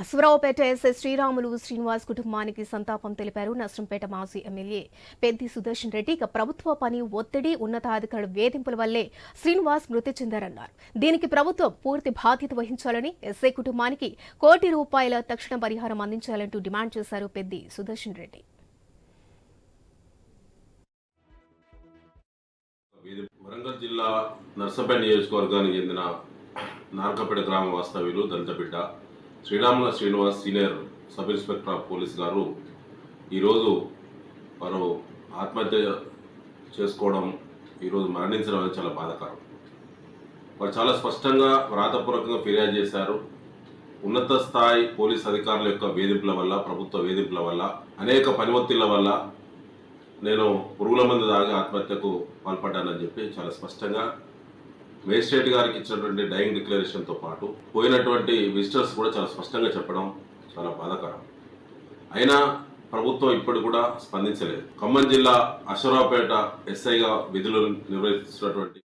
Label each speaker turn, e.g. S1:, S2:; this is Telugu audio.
S1: అశ్వరావుపేట ఎస్ఐ శ్రీరాములు శ్రీనివాస్ కుటుంబానికి సంతాపం తెలిపారు. నర్సంపేట మాజీ ఎమ్మెల్యే పెద్ది సుదర్శన్ రెడ్డి ఇక ప్రభుత్వ పని ఒత్తిడి ఉన్నతాధికారుల వేధింపుల వల్లే శ్రీనివాస్ మృతి చెందారన్నారు. దీనికి ప్రభుత్వం పూర్తి బాధ్యత వహించాలని ఎస్ఐ కుటుంబానికి కోటి రూపాయల తక్షణ పరిహారం అందించాలంటూ డిమాండ్ చేశారు పెద్ది సుదర్శన్ రెడ్డి.
S2: వరంగల్ జిల్లా నర్సంపేట నియోజకవర్గానికి చెందిన నార్కపేట గ్రామ వాస్తవ్యులు దళిత బిడ్డ Sriramula Srinivas senior sub inspector of police గారు ఈరోజు వారు ఆత్మహత్య చేసుకోవడం ఈరోజు మరణించడం అనేది చాలా బాధాకరం. వారు చాలా స్పష్టంగా వ్రాతపూర్వకంగా ఫిర్యాదు చేశారు. ఉన్నత స్థాయి పోలీస్ అధికారుల యొక్క వేధింపుల వల్ల ప్రభుత్వ వేధింపుల వల్ల అనేక పనివత్తిళ్ళ వల్ల నేను పురుగుల మందు తాగి ఆత్మహత్యకు పాల్పడ్డానని చెప్పి చాలా స్పష్టంగా మేజిస్ట్రేట్ గారికి ఇచ్చినటువంటి డైయింగ్ డిక్లరేషన్తో పాటు పోయినటువంటి విజిటర్స్ కూడా చాలా స్పష్టంగా చెప్పడం చాలా బాధాకరం. అయినా ప్రభుత్వం ఇప్పుడు కూడా స్పందించలేదు. ఖమ్మం జిల్లా అశ్వరావుపేట ఎస్ఐగా విధులు నిర్వహిస్తున్నటువంటి